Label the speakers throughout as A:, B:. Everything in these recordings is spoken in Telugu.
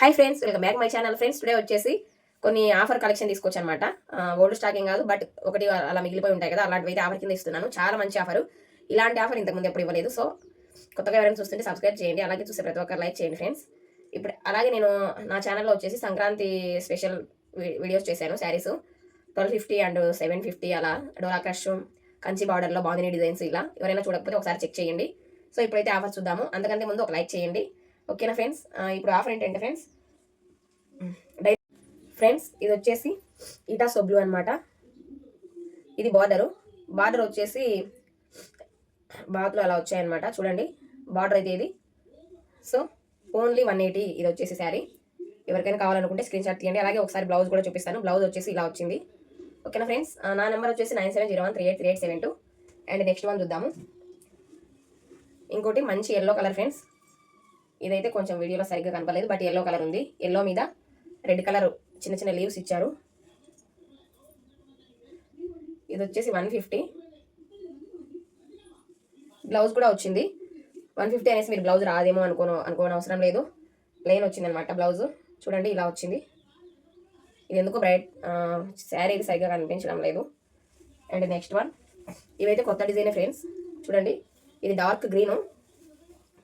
A: Hi friends welcome back my channel friends today వచ్చేసి కొన్ని ఆఫర్ కలెక్షన్ తీసుకొచ్చి అనమాట ఓల్డ్ స్టాకింగ్ కాదు బట్ ఒకటి అలా మిగిలిపోయి ఉంటాయి కదా అలాంటివి అయితే ఆఫర్ కింద ఇస్తున్నాను. చాలా మంచి ఆఫర్ ఇలాంటి ఆఫర్ ఇంతకుముందు ఎప్పుడు ఇవ్వలేదు. సో కొత్తగా ఎవరైనా చూస్తుంటే సబ్స్క్రైబ్ చేయండి. అలాగే చూసే ప్రతి ఒక్కరు లైక్ చేయండి ఫ్రెండ్స్ ఇప్పుడు అలాగే నేను నా ఛానల్లో వచ్చేసి సంక్రాంతి స్పెషల్ వీడియోస్ చేశాను saris twelve fifty and seven fifty అలా డోలా క్రష్ కంచి బార్డర్లో బాగుంది డిజైన్స్ ఇలా. ఎవరైనా చూడకపోతే ఒకసారి చెక్ చేయండి. సో ఇప్పుడైతే ఆఫర్ చూద్దాము. అంతకంటే ముందు ఒక లైక్ చేయండి. ఓకేనా ఫ్రెండ్స్? ఇప్పుడు ఆఫర్ ఏంటంటే ఫ్రెండ్స్ డై ఫ్రెండ్స్ ఇది వచ్చేసి ఇటా సొబ్లు అనమాట ఇది బార్డరు. బార్డర్ వచ్చేసి బాతులు అలా వచ్చాయన్నమాట. చూడండి బార్డర్ అయితే ఇది. సో ఓన్లీ వన్ ఎయిటీ ఇది వచ్చేసి శారీ. ఎవరికైనా కావాలనుకుంటే స్క్రీన్ షాట్ తీయండి. అలాగే ఒకసారి బ్లౌజ్ కూడా చూపిస్తాను. బ్లౌజ్ వచ్చేసి ఇలా వచ్చింది. ఓకేనా ఫ్రెండ్స్? నా నెంబర్ వచ్చేసి nine seven zero one three eight three eight seven two. And next one చూద్దాము. ఇంకోటి మంచి ఎల్లో కలర్ ఫ్రెండ్స్. ఇదైతే కొంచెం వీడియోలో సరిగ్గా కనపలేదు బట్ ఎల్లో కలర్ ఉంది. ఎల్లో మీద రెడ్ కలర్ చిన్న చిన్న లీవ్స్ ఇచ్చారు. ఇది వచ్చేసి వన్ ఫిఫ్టీ. బ్లౌజ్ కూడా వచ్చింది. వన్ ఫిఫ్టీ అనేసి మీరు బ్లౌజ్ రాదేమో అనుకోను అనుకోని అవసరం లేదు. ప్లెయిన్ వచ్చింది అనమాట బ్లౌజ్ చూడండి ఇలా వచ్చింది. ఇది ఎందుకు బ్రైట్ శారీ ఇది సరిగ్గా కనిపించడం లేదు. అండ్ నెక్స్ట్ వన్ ఇవైతే కొత్త డిజైన్ ఫ్రెండ్స్ చూడండి ఇది డార్క్ గ్రీను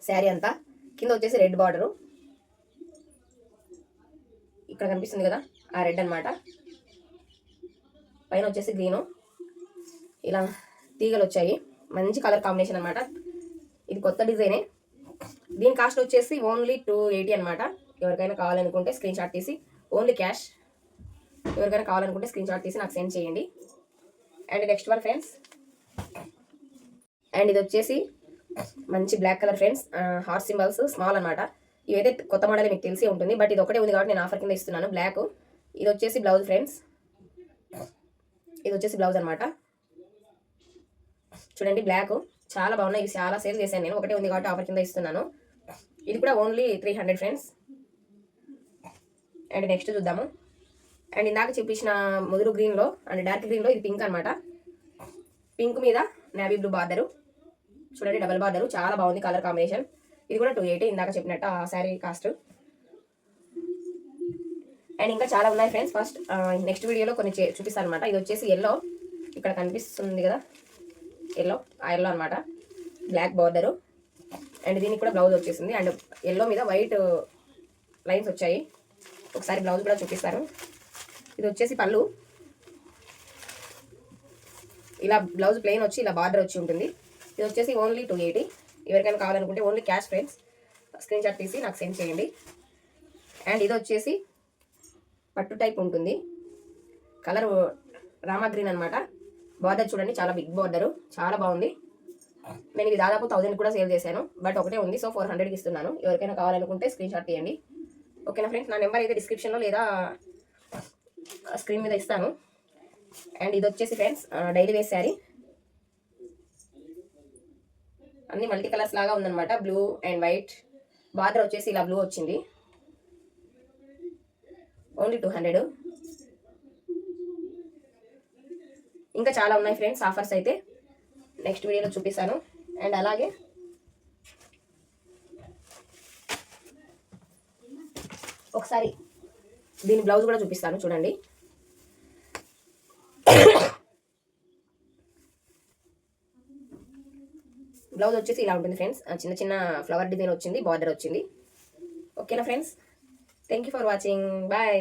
A: శారీ అంతా. కింద వచ్చేసి రెడ్ బార్డరు. ఇక్కడ కనిపిస్తుంది కదా ఆ రెడ్ అన్నమాట. పైన వచ్చేసి గ్రీను. ఇలా తీగలు వచ్చాయి. మంచి కలర్ కాంబినేషన్ అనమాట ఇది కొత్త డిజైనే. దీని కాస్ట్ వచ్చేసి ఓన్లీ టూ ఎయిటీ అనమాట ఎవరికైనా కావాలనుకుంటే స్క్రీన్ షాట్ తీసి ఓన్లీ క్యాష్. ఎవరికైనా కావాలనుకుంటే స్క్రీన్ షాట్ తీసి నాకు సెండ్ చేయండి. And next one friends. And ఇది వచ్చేసి మంచి black colour friends heart symbols small అనమాట ఇవైతే కొత్త మోడల్ మీకు తెలిసి ఉంటుంది బట్ ఇది ఒకటే ఉంది కాబట్టి నేను ఆఫర్ కింద ఇస్తున్నాను. బ్లాక్ ఇది వచ్చేసి బ్లౌజ్ ఫ్రెండ్స్ ఇది వచ్చేసి బ్లౌజ్ అనమాట చూడండి బ్లాక్ చాలా బాగున్నాయి ఇవి చాలా సేల్ చేశాను నేను. ఒకటే ఉంది కాబట్టి ఆఫర్ కింద ఇస్తున్నాను. ఇది కూడా only three hundred friends and next చూద్దాము. అండ్ ఇందాక చూపించిన ముదురు గ్రీన్లో అండ్ డార్క్ గ్రీన్లో ఇది పింక్ అనమాట పింక్ మీద నావీ బ్లూ బార్డరు చూడండి డబల్ బార్డర్ చాలా బాగుంది కలర్ కాంబినేషన్ ఇది కూడా టూ ఎయిటీ ఇందాక చెప్పినట్టు ఆ శారీ కాస్ట్ అండ్ ఇంకా చాలా ఉన్నాయి ఫ్రెండ్స్ ఫస్ట్ నెక్స్ట్ వీడియోలో కొన్ని చే- చూపిస్తాను అనమాట ఇది వచ్చేసి ఎల్లో ఇక్కడ కనిపిస్తుంది కదా? ఎల్లో ఆ ఎల్లో అనమాట బ్లాక్ బార్డరు అండ్ దీనికి కూడా బ్లౌజ్ వచ్చేసింది. అండ్ ఎల్లో మీద వైట్ లైన్స్ వచ్చాయి. ఒకసారి బ్లౌజ్ కూడా చూపిస్తాను. ఇది వచ్చేసి పళ్ళు. ఇలా బ్లౌజ్ ప్లెయిన్ వచ్చి ఇలా బార్డర్ వచ్చి ఉంటుంది. ఇది వచ్చేసి ఓన్లీ టూ ఎయిటీ ఎవరికైనా కావాలనుకుంటే only cash friends screen shot తీసి నాకు సెండ్ చేయండి. అండ్ ఇది వచ్చేసి పట్టు టైప్ ఉంటుంది. కలర్ రామా గ్రీన్ అనమాట బార్డర్ చూడండి చాలా బిగ్ బార్డరు చాలా బాగుంది. నేను ఇది దాదాపు థౌజండ్ కూడా సేల్ చేశాను. బట్ ఒకటే ఉంది సో ఫోర్ హండ్రెడ్కి ఇస్తున్నాను. ఎవరికైనా కావాలనుకుంటే స్క్రీన్ షాట్ తీయండి. ఓకేనా ఫ్రెండ్స్ నా నెంబర్ అయితే డిస్క్రిప్షన్లో లేదా స్క్రీన్ మీద ఇస్తాను. అండ్ ఇది వచ్చేసి ఫ్రెండ్స్ డైలీ వేస్ శారీ అన్ని మల్టీ కలర్స్ లాగా ఉందనమాట బ్లూ అండ్ వైట్ బార్డర్ వచ్చేసి ఇలా బ్లూ వచ్చింది. ఓన్లీ టూ హండ్రెడ్ ఇంకా చాలా ఉన్నాయి ఫ్రెండ్స్ ఆఫర్స్ అయితే. నెక్స్ట్ వీడియోలో చూపిస్తాను. అండ్ అలాగే ఒకసారి దీని బ్లౌజ్ కూడా చూపిస్తాను చూడండి. బ్లౌజ్ వచ్చేసి ఇలా ఉంటుంది ఫ్రెండ్స్. చిన్న చిన్న ఫ్లవర్ డిజైన్ వచ్చింది బార్డర్ వచ్చింది. ఓకేనా friends? Thank you for watching bye